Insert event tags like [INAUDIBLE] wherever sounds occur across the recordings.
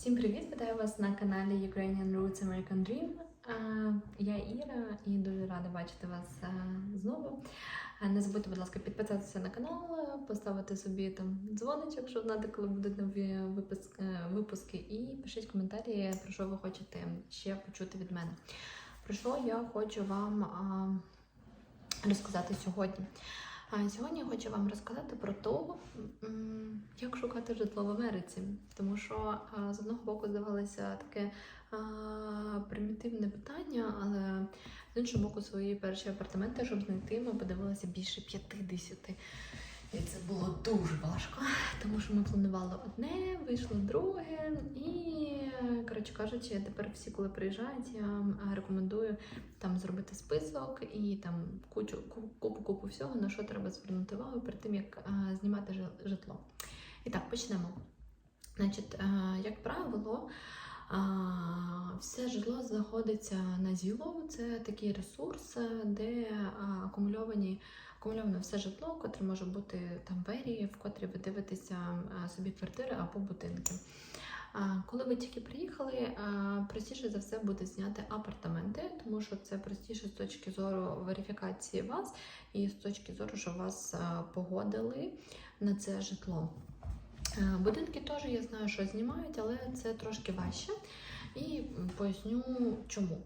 Всім привіт! Вітаю вас на каналі Ukrainian Roots American Dream. Е, Я Іра і дуже рада бачити вас е, знову. Е, Не забудьте, будь ласка, підписатися на канал, е, поставити собі там дзвоничок, щоб знати, коли будуть нові випуски, випуски. І пишіть коментарі, про що ви хочете ще почути від мене. Про що я хочу вам розказати сьогодні. А Сьогодні я хочу вам розказати про те, як шукати житло в Америці. Тому що з одного боку здавалося таке а, примітивне питання, але з іншого боку, свої перші апартаменти, щоб знайти, ми подивилися більше 50. І це було дуже важко, тому що ми планували одне, вийшло друге, і, коротше кажучи, тепер всі, коли приїжджають, я рекомендую там зробити список і там кучу купу купу всього, на що треба звернути увагу перед тим, як знімати житло. І так, почнемо. Значить, е, як правило, все житло знаходиться на Zillow. Це такий ресурс, е, де акумульовані акумульоване все житло, котре може бути там в в котрі ви дивитеся собі квартири або будинки. Коли ви тільки приїхали, простіше за все буде зняти апартаменти, тому що це простіше з точки зору верифікації вас і з точки зору, що вас погодили на це житло. Будинки теж я знаю, що знімають, але це трошки важче. І поясню чому.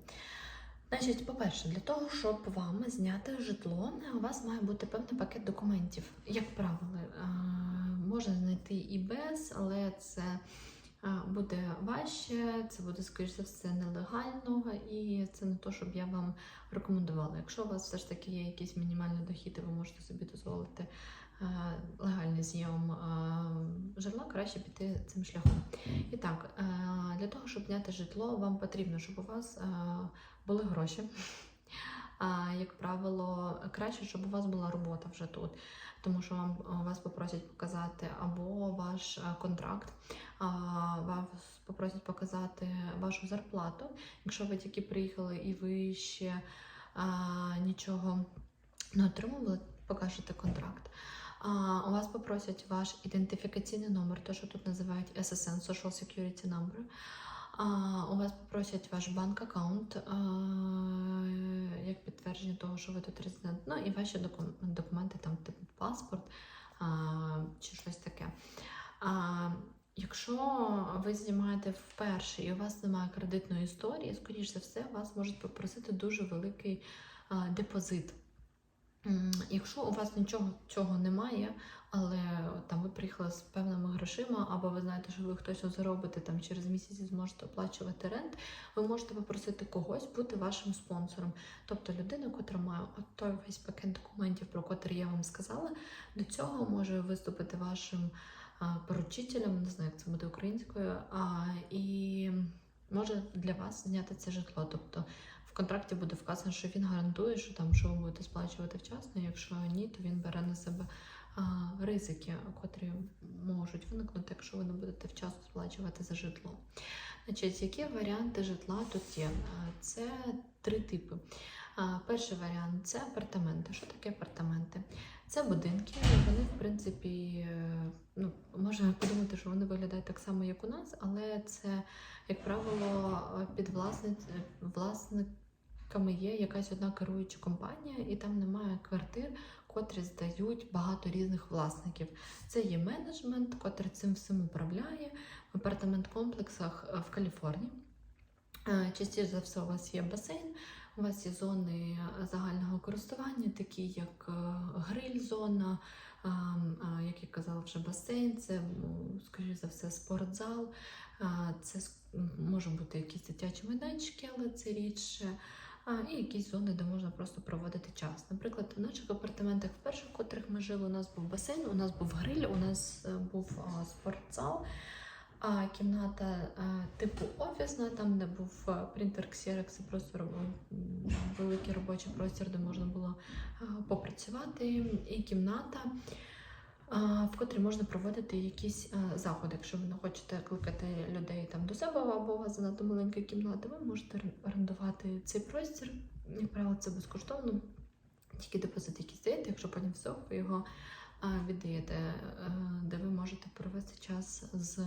Значить, по-перше, для того, щоб вам зняти житло, у вас має бути певний пакет документів. Як правило, можна знайти і без, але це буде важче, це буде, скоріш за все, нелегально, і це не те, щоб я вам рекомендувала. Якщо у вас все ж таки є якийсь мінімальний дохід, і ви можете собі дозволити е, легальний зйом е, житла, краще піти цим шляхом. І так, е, для того, щоб зняти житло, вам потрібно, щоб у вас були гроші. Як правило, краще, щоб у вас була робота вже тут, тому що вам вас попросять показати або ваш контракт, вас попросять показати вашу зарплату. Якщо ви тільки приїхали і ви ще нічого не отримували, покажете контракт. А, у вас попросять ваш ідентифікаційний номер, те, що тут називають SSN, Social Security Number. У вас попросять ваш банк аккаунт як підтвердження того, що ви тут резидент. Ну і ваші доку- документи, там, типу паспорт чи щось таке. Якщо ви знімаєте вперше і у вас немає кредитної історії, скоріш за все, вас можуть попросити дуже великий депозит. Якщо у вас нічого цього немає, але там ви приїхали з певними грошима, або ви знаєте, що ви хтось заробите там через місяць зможете оплачувати рент, ви можете попросити когось бути вашим спонсором. Тобто людина, котра має от той весь пакет документів, про котрий я вам сказала, до цього може виступити вашим поручителем, не знаю, як це буде українською, а, і може для вас зняти це житло. Тобто контракті буде вказано, що він гарантує, що там що ви будете сплачувати вчасно. Якщо ні, то він бере на себе а, ризики, котрі можуть виникнути, якщо ви не будете вчасно сплачувати за житло. Значить, які варіанти житла тут є? Це три типи. Перший варіант це апартаменти. Що таке апартаменти? Це будинки, вони, в принципі, е, ну, можна подумати, що вони виглядають так само, як у нас, але це, як правило, під власниць, власниками є якась одна керуюча компанія, і там немає квартир, котрі здають багато різних власників. Це є менеджмент, котрий цим всім управляє в апартамент-комплексах е, в Каліфорнії. Е, Частіше за все, у вас є басейн, у вас є зони е, загального користування, такі як гриль-зона, а, як я казала, вже басейн, це, скоріше за все, спортзал, це може бути якісь дитячі майданчики, але це рідше. І якісь зони, де можна просто проводити час. Наприклад, в наших апартаментах, в перших, в котрих ми жили, у нас був басейн, у нас був гриль, у нас е, був спортзал, а кімната е, типу офісна, там, де був е, принтер Xerox, це просто великий робочий простір, де можна було попрацювати, і кімната. В котрій можна проводити якісь е, заходи. Якщо ви не хочете кликати людей там до себе, або у вас занадто маленька кімната, ви можете орендувати цей простір. Як правило, це безкоштовно, тільки депозит якийсь даєте, якщо потім все, ви його віддаєте, е, де ви можете провести час з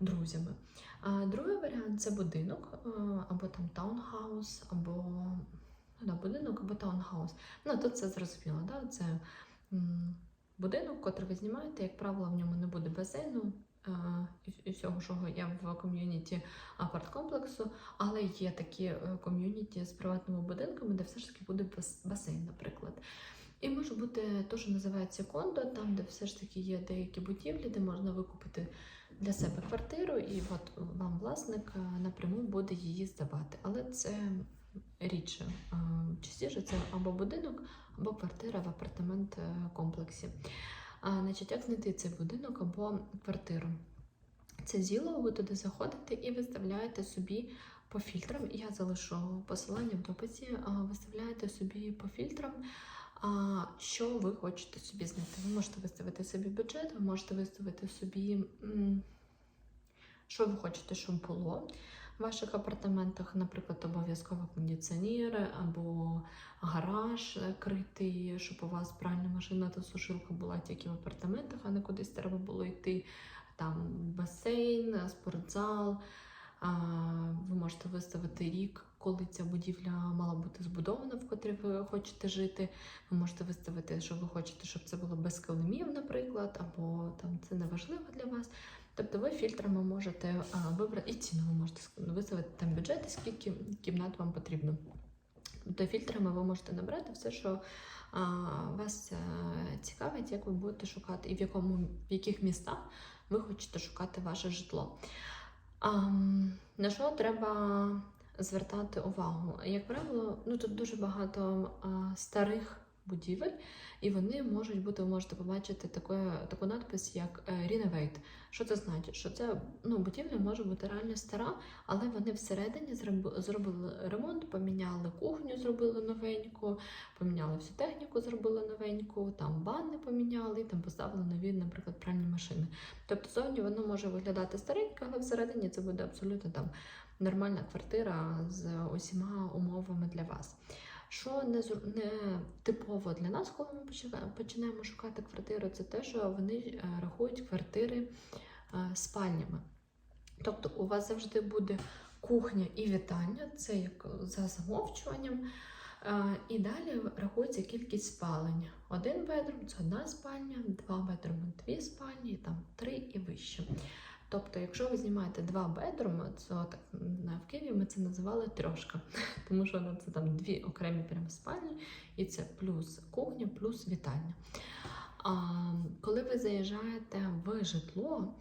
друзями. Другий варіант це будинок, е, або там таунхаус, або ну, да, будинок, або таунхаус. Ну тут це зрозуміло, да? це будинок, котрий ви знімаєте, як правило, в ньому не буде басейну. е, І всього, що є в ком'юніті апарт-комплексу, але є такі е, ком'юніті з приватними будинками, де все ж таки буде басейн, наприклад. І може бути те, що називається кондо, там, де все ж таки є деякі будівлі, де можна викупити для себе квартиру, і от вам власник е, напряму буде її здавати. Але це рідше. Е, Частіше це або будинок, або квартира в апартамент е, комплексі. Значить, як знайти цей будинок або квартиру? Це зіло, ви туди заходите і виставляєте собі по фільтрам. Я залишу посилання в дописі. Виставляєте собі по фільтрам, що ви хочете собі знайти. Ви можете виставити собі бюджет, ви можете виставити собі, що ви хочете, щоб було ваших апартаментах, наприклад, обов'язково кондиціонери або гараж критий, щоб у вас пральна машина та сушилка була тільки в апартаментах, а не кудись треба було йти. Там басейн, спортзал. Ви можете виставити рік, коли ця будівля мала бути збудована, в котрій ви хочете жити. Ви можете виставити, що ви хочете, щоб це було без килимів, наприклад, або там це не важливо для вас. Тобто ви фільтрами можете вибрати і ціну ви можете виставити там бюджет, скільки кімнат вам потрібно. Тобто фільтрами ви можете набрати все, що а, вас е, цікавить, як ви будете шукати, і в якому в яких містах ви хочете шукати ваше житло. А, на що треба звертати увагу? Як правило, ну тут дуже багато а, старих будівель, і вони можуть бути, ви можете побачити таке, таку надпис, як е, Renovate. Що це значить? Що це ну, будівля може бути реально стара, але вони всередині зробили ремонт, поміняли кухню, зробили новеньку, поміняли всю техніку, зробили новеньку, там ванни поміняли, там поставили нові, наприклад, пральні машини. Тобто зовні воно може виглядати старенько, але всередині це буде абсолютно там нормальна квартира з усіма умовами для вас. Що не, не типово для нас, коли ми починаємо шукати квартиру, це те, що вони е, рахують квартири е, спальнями. Тобто у вас завжди буде кухня і вітальня, це як за замовчуванням. Е, І далі рахується кількість спалень. Один бедрум це одна спальня, два бедруми дві спальні, і там три і вище. Тобто, якщо ви знімаєте два бедруми, то так в Києві ми це називали трьошка, [LAUGHS] тому що ну, це там дві окремі прямо спальні, і це плюс кухня, плюс вітальня. А коли ви заїжджаєте в житло,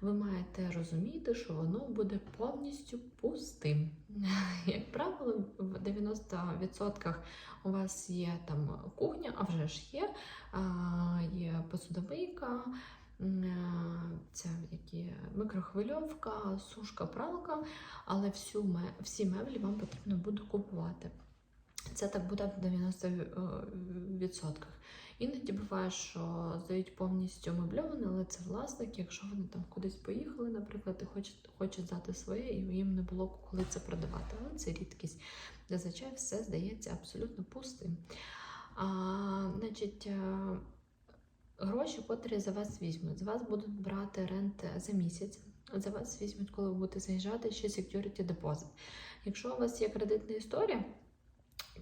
ви маєте розуміти, що воно буде повністю пустим. [LAUGHS] Як правило, в 90% у вас є там кухня, а вже ж є, є посудовийка, е, які микрохвильовка, сушка, пралка, але всю всі меблі вам потрібно буде купувати. Це так буде в 90%. Іноді буває, що здають повністю мебльоване, але це власник, якщо вони там кудись поїхали, наприклад, і хочуть, хочуть здати своє, і їм не було коли це продавати. Але це рідкість. Зазвичай все здається абсолютно пустим. А, значить, е, гроші, котрі за вас візьмуть, з вас будуть брати рент за місяць. За вас візьмуть, коли ви будете заїжджати, ще security deposit. Якщо у вас є кредитна історія,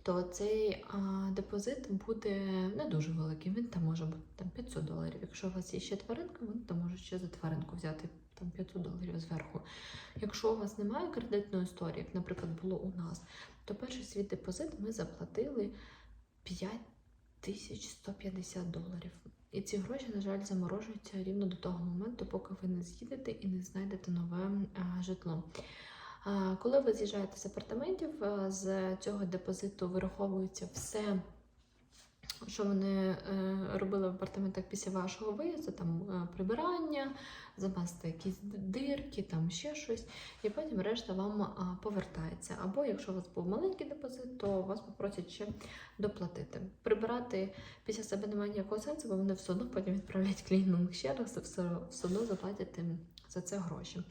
то цей а, депозит буде не дуже великий. Він там може бути там 500 доларів. Якщо у вас є ще тваринка, вони там можуть ще за тваринку взяти там 500 доларів зверху. Якщо у вас немає кредитної історії, як, наприклад, було у нас, то перший свій депозит ми заплатили 5150 доларів. І ці гроші, на жаль, заморожуються рівно до того моменту, поки ви не з'їдете і не знайдете нове а, житло. А, Коли ви з'їжджаєте з апартаментів, а, з цього депозиту вираховується все, що вони е, робили в апартаментах після вашого виїзду, там е, прибирання, замасти якісь дирки, там ще щось, і потім решта вам повертається. Або якщо у вас був маленький депозит, то вас попросять ще доплатити. Прибирати після себе немає ніякого сенсу, бо вони все одно потім відправлять клінінг ще раз, все, все одно заплатять за це гроші.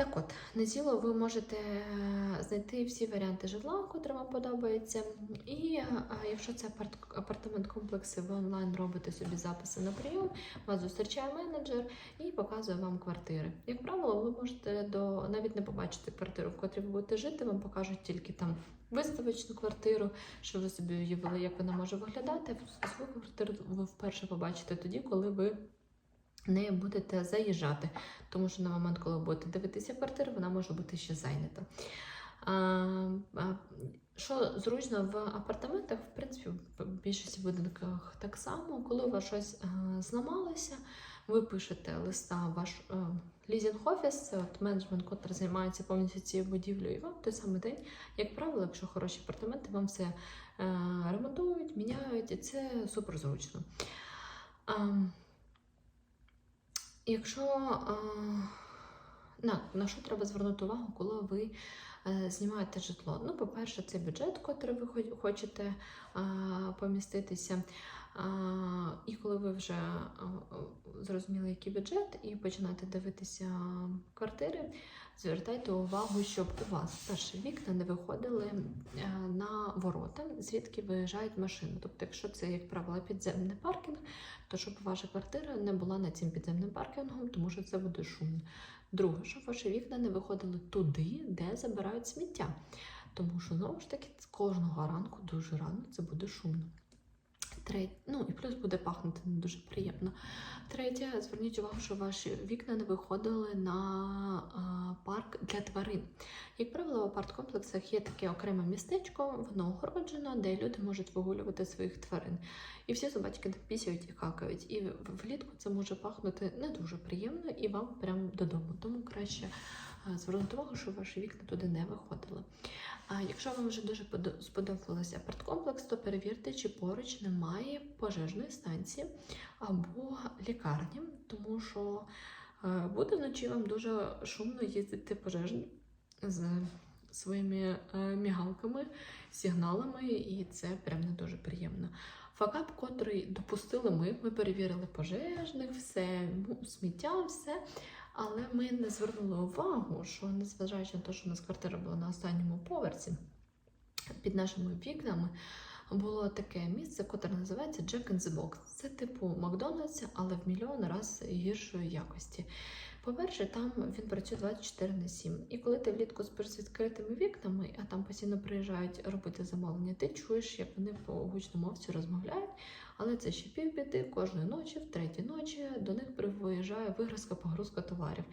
Так от, на діло ви можете е, знайти всі варіанти житла, котрі вам подобається. І е, якщо це апарт- апартамент-комплекси, ви онлайн робите собі записи на прийом, вас зустрічає менеджер і показує вам квартири. Як правило, ви можете до навіть не побачити квартиру, в котрій ви будете жити, вам покажуть тільки там виставочну квартиру, що ви собі уявили, як вона може виглядати. Свою квартиру ви вперше побачите тоді, коли ви не будете заїжджати. Тому що на момент, коли будете дивитися квартиру, вона може бути ще зайнята. Що зручно в апартаментах, в принципі, в більшості будинках так само, коли у вас щось а, зламалося, ви пишете листа ваш лізінг-офіс, це от менеджмент, який займається повністю цією будівлею, і вам той самий день, як правило, якщо хороші апартаменти, вам все е, ремонтують, міняють, і це супер зручно. Якщо на, на що треба звернути увагу, коли ви е, знімаєте житло? Ну, по-перше, це бюджет, котрий ви хо- хочете поміститися. І коли ви вже зрозуміли, який бюджет, і починаєте дивитися квартири, звертайте увагу, щоб у вас перше вікна не виходили е, на ворота, звідки виїжджають машини. Тобто, якщо це, як правило, підземний паркінг, то щоб ваша квартира не була над цим підземним паркінгом, тому що це буде шумно. Друге, щоб ваші вікна не виходили туди, де забирають сміття. Тому що знову ж таки з кожного ранку дуже рано це буде шумно. Третє, ну і плюс буде пахнути не дуже приємно. Третє, зверніть увагу, що ваші вікна не виходили на а, парк для тварин. Як правило, в апарт-комплексах є таке окреме містечко, воно огороджено, де люди можуть вигулювати своїх тварин. І всі собачки пісяють і какають. І влітку це може пахнути не дуже приємно і вам прямо додому. Тому краще звернути увагу, що ваші вікна туди не виходили. А якщо вам вже дуже подо- сподобався апарткомплекс, то перевірте, чи поруч немає пожежної станції або лікарні, тому що е, буде вночі вам дуже шумно їздити пожежні з своїми е, мігалками, сигналами, і це прям не дуже приємно. Факап, котрий допустили ми, ми перевірили пожежних, все, ну, сміття, все. Але ми не звернули увагу, що незважаючи на те, що у нас квартира була на останньому поверсі, під нашими вікнами було таке місце, котре називається Jack in the Box. Це типу Макдональдс, але в мільйон раз гіршої якості. По-перше, там він працює 24 на 7. І коли ти влітку спиш з відкритими вікнами, а там постійно приїжджають робити замовлення, ти чуєш, як вони по гучномовці розмовляють. Але це ще півбіди кожної ночі, в третій ночі до них виїжджає вигрузка, погрузка товарів.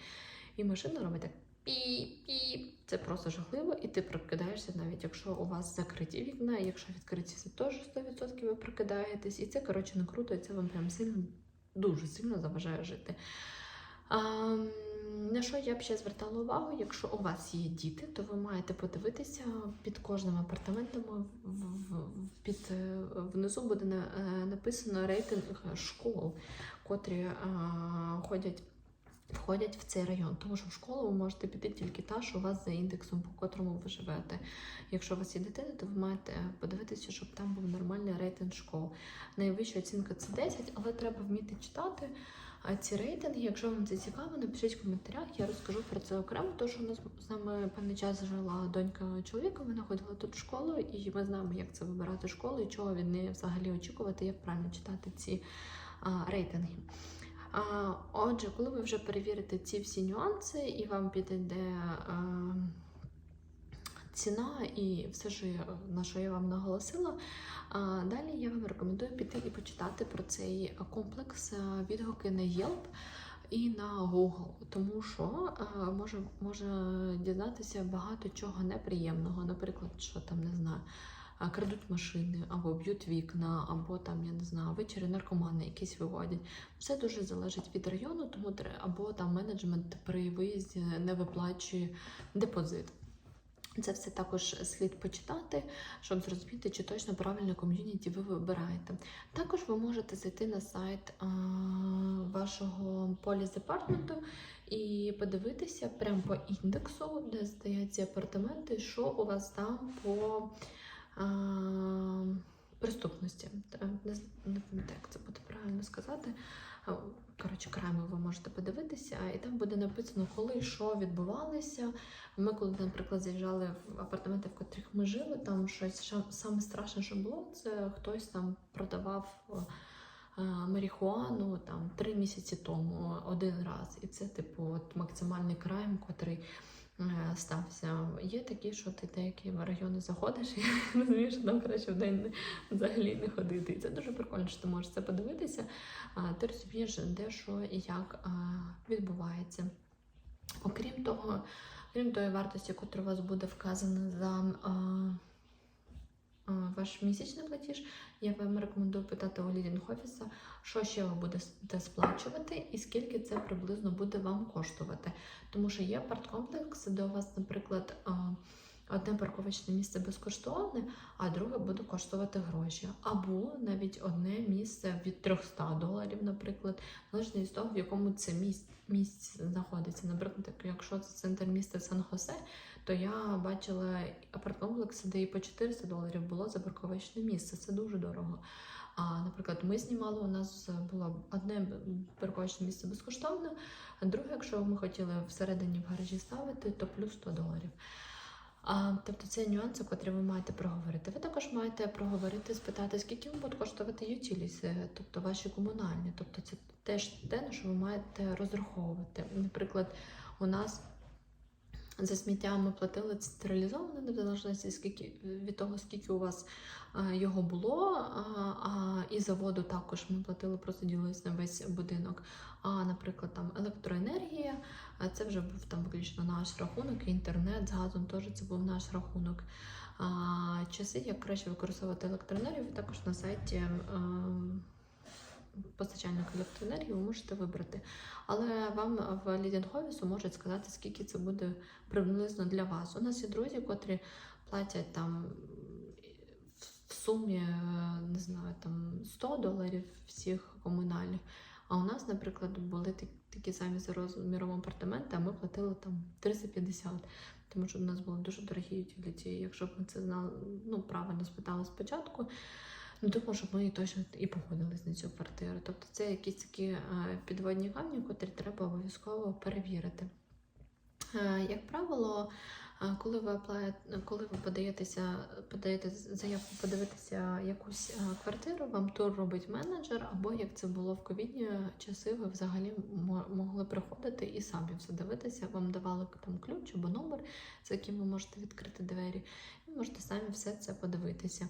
І машина робить так пі-пі. Це просто жахливо, і ти прокидаєшся, навіть якщо у вас закриті вікна, якщо відкриті, це теж 100% ви прокидаєтесь. І це, коротше, не круто, і це вам прям сильно, дуже сильно заважає жити. На що я б ще звертала увагу, якщо у вас є діти, то ви маєте подивитися під кожним апартаментом під, е, внизу буде е, написано рейтинг школ, котрі ходять. Входять в цей район, тому що в школу ви можете піти тільки та, що у вас за індексом, по котрому ви живете. Якщо у вас є дитина, то ви маєте подивитися, щоб там був нормальний рейтинг школ. Найвища оцінка це 10, але треба вміти читати а ці рейтинги. Якщо вам це цікаво, напишіть в коментарях. Я розкажу про це окремо, тому що у нас з нами певний час жила донька чоловіка. Вона ходила тут в школу, і ми знаємо, як це вибирати школу і чого від неї взагалі очікувати, як правильно читати ці а, рейтинги. А, отже, коли ви вже перевірите ці всі нюанси, і вам підійде а, ціна і все, що я, на що я вам наголосила, а, далі я вам рекомендую піти і почитати про цей комплекс відгуки на Yelp і на Google, тому що може, може дізнатися багато чого неприємного, наприклад, що там не знаю. Крадуть машини, або б'ють вікна, або там, я не знаю, вечори наркомани якісь виводять. Все дуже залежить від району, тому або там менеджмент при виїзді не виплачує депозит. Це все також слід почитати, щоб зрозуміти, чи точно правильне ком'юніті ви вибираєте. Також ви можете зайти на сайт а, вашого поліс департменту і подивитися прямо по індексу, де здається апартаменти, що у вас там по а, приступності. Не, пам'ятаю, як це буде правильно сказати. Коротше, окремо ви можете подивитися, і там буде написано, коли що відбувалося. Ми, коли, наприклад, заїжджали в апартаменти, в котрих ми жили, там щось саме страшне, що було, це хтось там продавав марихуану там три місяці тому один раз. І це, типу, от максимальний крайм, котрий стався. Є такі, що ти деякі райони заходиш і [LAUGHS] розумієш, що там краще в день взагалі не ходити. І це дуже прикольно, що ти можеш це подивитися. Ти розумієш, де що і як відбувається. Окрім того, крім тої вартості, яку у вас буде вказана за ваш місячний платіж, я вам рекомендую питати у лідінг офіса, що ще ви будете сплачувати і скільки це приблизно буде вам коштувати. Тому що є парткомплекс, де у вас, наприклад, одне парковочне місце безкоштовне, а друге буде коштувати гроші. Або навіть одне місце від 300 доларів, наприклад, залежно від того, в якому це місце, місце знаходиться. Наприклад, як- якщо це центр міста Сан-Хосе, то я бачила апарткомплекси, де і по 400 доларів було за парковочне місце. Це дуже дорого. А, наприклад, ми знімали, у нас було одне парковочне місце безкоштовно, а друге, якщо ми хотіли всередині в гаражі ставити, то плюс 100 доларів. А, тобто це нюанси, котрі ви маєте проговорити. Ви також маєте проговорити, спитати, скільки вам будуть коштувати ютіліс, тобто ваші комунальні. Тобто це теж те, на що ви маєте розраховувати. Наприклад, у нас за сміття ми платили централізовано, в залежності скільки від того, скільки у вас а, його було. А, а, і за воду також ми платили, просто ділились на весь будинок. А, наприклад, там електроенергія, а це вже був там виключно наш рахунок, інтернет з газом теж це був наш рахунок. А, часи, як краще використовувати електроенергію, також на сайті. ем, Постачальника електроенергії ви можете вибрати. Але вам в лідінг офісу можуть сказати, скільки це буде приблизно для вас. У нас є друзі, котрі платять там в сумі, е, не знаю, там 100 доларів всіх комунальних. А у нас, наприклад, були такі самі за розміром апартаменти, а ми платили там 350, тому що у нас були дуже дорогі ютіліті. Якщо б ми це знали, ну правильно спитали спочатку. Ну, думаю, що ми точно і погодились на цю квартиру. Тобто це якісь такі е, підводні камні, котрі треба обов'язково перевірити. Е, Як правило, е, коли ви коли ви подаєтеся, подаєте заявку подивитися якусь квартиру, вам тур робить менеджер, або як це було в ковідні часи, ви взагалі могли приходити і самі все дивитися. Вам давали там ключ або номер, за яким ви можете відкрити двері, і можете самі все це подивитися.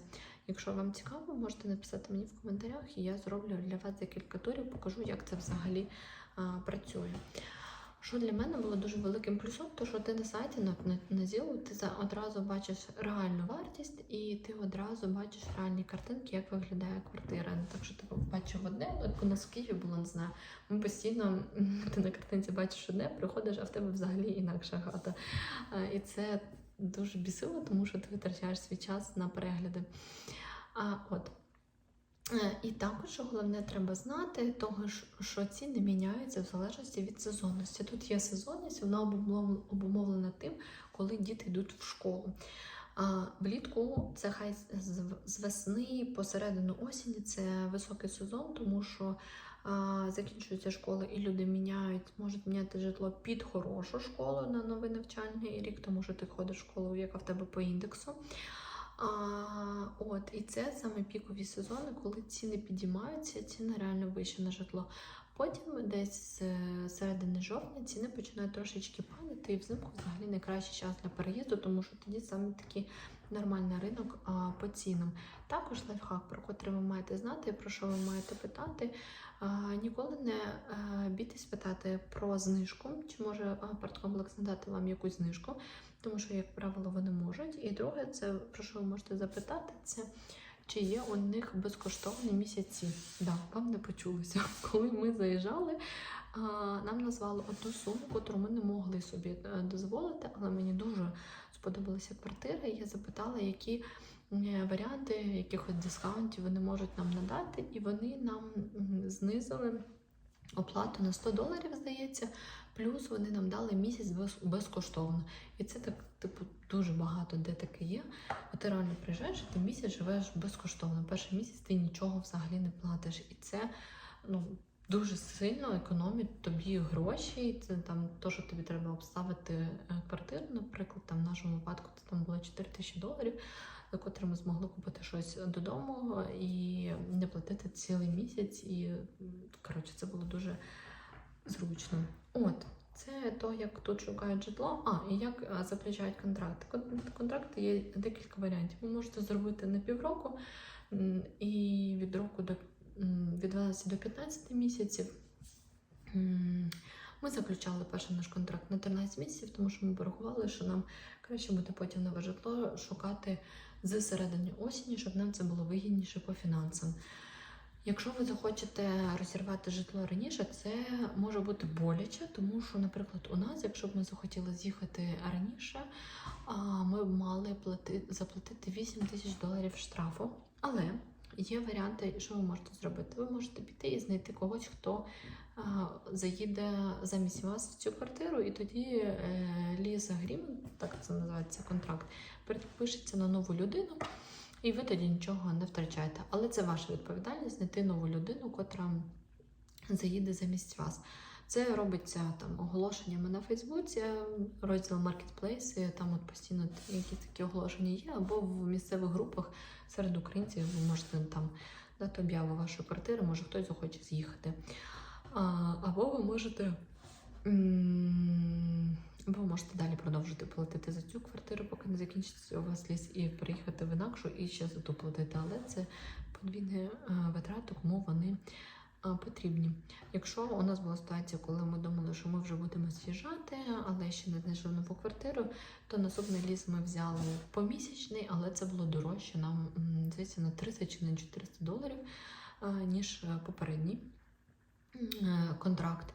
Якщо вам цікаво, можете написати мені в коментарях, і я зроблю для вас декілька турів, покажу, як це взагалі а, працює. Що для мене було дуже великим плюсом, то що ти на сайті на, на, на Zillow, ти за, одразу бачиш реальну вартість і ти одразу бачиш реальні картинки, як виглядає квартира. Не так що ти бачив одне, от у нас в Києві було, не знаю. Ми постійно [LAUGHS] ти на картинці бачиш одне, приходиш, а в тебе взагалі інакша хата. І це дуже бісило, тому що ти витрачаєш свій час на перегляди. А, от. Е, І також головне треба знати, того, що ціни міняються в залежності від сезонності. Тут є сезонність, вона обумов- обумовлена тим, коли діти йдуть в школу. А влітку це хай з весни посередину осені це високий сезон, тому що закінчується школа і люди міняють, можуть міняти житло під хорошу школу на новий навчальний рік, тому що ти ходиш в школу, яка в тебе по індексу. А, от, і це саме пікові сезони, коли ціни підіймаються, ціни реально вищі на житло. Потім десь з е, середини жовтня ціни починають трошечки падати, і взимку взагалі найкращий час для переїзду, тому що тоді саме такий нормальний ринок по цінам. Також лайфхак, про котрий ви маєте знати, про що ви маєте питати. Ніколи не а, бійтесь питати про знижку, чи може апарткомплекс надати вам якусь знижку тому що, як правило, вони можуть. І друге, це про що ви можете запитати, це чи є у них безкоштовні місяці. Да, вам не почулося. [LAUGHS] Коли ми заїжджали, нам назвали одну суму, яку ми не могли собі е, дозволити, але мені дуже сподобалися квартири. і Я запитала, які варіанти якихось дискаунтів вони можуть нам надати, і вони нам знизили оплату на 100 доларів, здається. Плюс вони нам дали місяць безкоштовно. І це так, типу, дуже багато де таке є. От ти реально приїжджаєш, і ти місяць живеш безкоштовно. Перший місяць ти нічого взагалі не платиш. І це, ну, дуже сильно економить тобі гроші. Це там то, що тобі треба обставити е, квартиру, наприклад, там в нашому випадку це там було 4 тисячі доларів, за котрі ми змогли купити щось додому і не платити цілий місяць. І коротше, це було дуже зручно. От. Це то, як тут шукають житло. А, і як е, заключають контракти. Контракти є декілька варіантів. Ви можете зробити на півроку і від року до від 12 до 15 місяців. Ми заключали перший наш контракт на 13 місяців, тому що ми порахували, що нам краще буде потім нове житло шукати з середини осені, щоб нам це було вигідніше по фінансам. Якщо ви захочете розірвати житло раніше, це може бути боляче, тому що, наприклад, у нас, якщо б ми захотіли з'їхати раніше, ми б мали заплатити 8 тисяч доларів штрафу. Але є варіанти, що ви можете зробити. Ви можете піти і знайти когось, хто заїде замість вас в цю квартиру, і тоді е, ліза грім, так це називається контракт, перепишеться на нову людину. І ви тоді нічого не втрачаєте. Але це ваша відповідальність знайти нову людину, котра заїде замість вас. Це робиться там оголошеннями на Фейсбуці, розділ маркетплейси, там от постійно якісь такі оголошення є, або в місцевих групах серед українців ви можете там дати об'яву вашої квартири, може хтось захоче з'їхати. Або ви можете. Або ви можете далі продовжити платити за цю квартиру, поки не закінчиться у вас ліс, і переїхати в інакшу і ще за ту платити. Але це подвійні е, витрати, кому вони е, потрібні. Якщо у нас була ситуація, коли ми думали, що ми вже будемо з'їжджати, але ще не знайшли нову квартиру, то наступний ліс ми взяли помісячний, але це було дорожче нам здається на 30 чи на 400 доларів, ніж е, попередній е, контракт.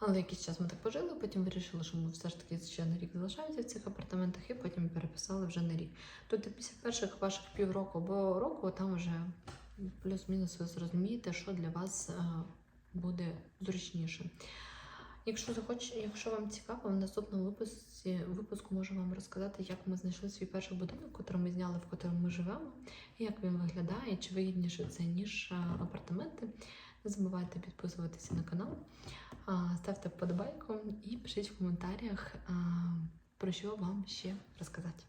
Але якийсь час ми так пожили, потім вирішили, що ми все ж таки ще на рік залишаємося в цих апартаментах, і потім переписали вже на рік. Тобто після перших ваших півроку або року там вже плюс-мінус ви зрозумієте, що для вас е, буде зручніше. Якщо захоч, якщо вам цікаво, в наступному випуску, випуску можу вам розказати, як ми знайшли свій перший будинок, який ми зняли, в якому ми живемо, як він виглядає, чи вигідніше це, ніж е, апартаменти. Не забувайте підписуватися на канал, ставте вподобайку і пишіть в коментарях, про що вам ще розказати.